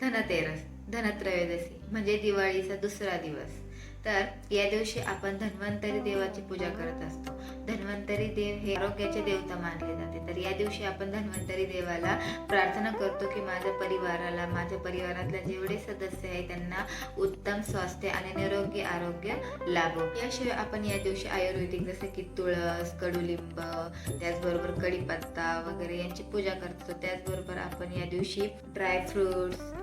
धनतेरस धनत्रयोदशी म्हणजे दिवाळीचा दुसरा दिवस. तर या दिवशी आपण धन्वंतरी देवाची पूजा करत असतो. धन्वंतरी देव हे आरोग्याचे देवता मानले जाते. तर या दिवशी आपण धन्वंतरी देवाला प्रार्थना करतो की माझ्या परिवाराला माझ्या परिवारातल्या जेवढे सदस्य आहे त्यांना उत्तम स्वास्थ्य आणि निरोगी आरोग्य लाभो. याशिवाय आपण या दिवशी आयुर्वेदिक जसे की तुळस कडुलिंब त्याचबरोबर कढीपत्ता वगैरे यांची पूजा करतो त्याचबरोबर आपण या दिवशी ड्रायफ्रुट्स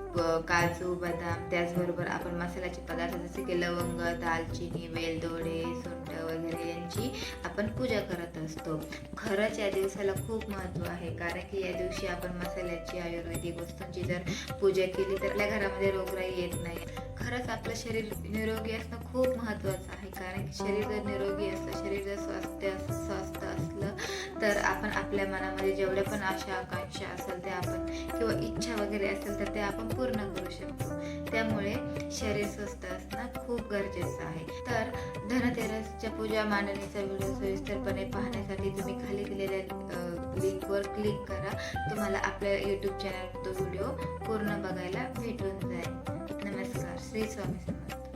काजू बदाम त्याचबरोबर आपण मसाल्याचे पदार्थ जसे की लवंग दालचिनी वेलदोडे सुंठ वगैरे यांची आपण पूजा करत असतो. खरंच या दिवसाला खूप महत्त्व आहे. कारण की या दिवशी आपण मसाल्याची आयुर्वेदिक वस्तूंची जर पूजा केली तर आपल्या घरामध्ये रोगराई येत नाही. खरंच आपलं शरीर निरोगी असणं खूप महत्त्वाचं आहे. कारण की शरीर जर निरोगी असलं शरीर जर स्वास्थ्य स्वस्थ असलं तर आपण आपल्या मनामध्ये जेवढ्या पण आशा आकांक्षा असेल ते आपण किंवा इच्छा वगैरे असेल तर ते आपण पूर्ण करू शकतो. त्यामुळे शरीर स्वस्थ असणं खूप गरजेचं आहे. तर धनतेरसच्या पूजा मांडणीचा व्हिडिओ सविस्तरपणे पाहण्यासाठी तुम्ही खाली दिलेल्या लिंकवर क्लिक करा. तुम्हाला आपल्या यूट्यूब चॅनल तो व्हिडिओ पूर्ण बघायला भेटून जाईल. नमस्कार. श्री स्वामी समर्थ.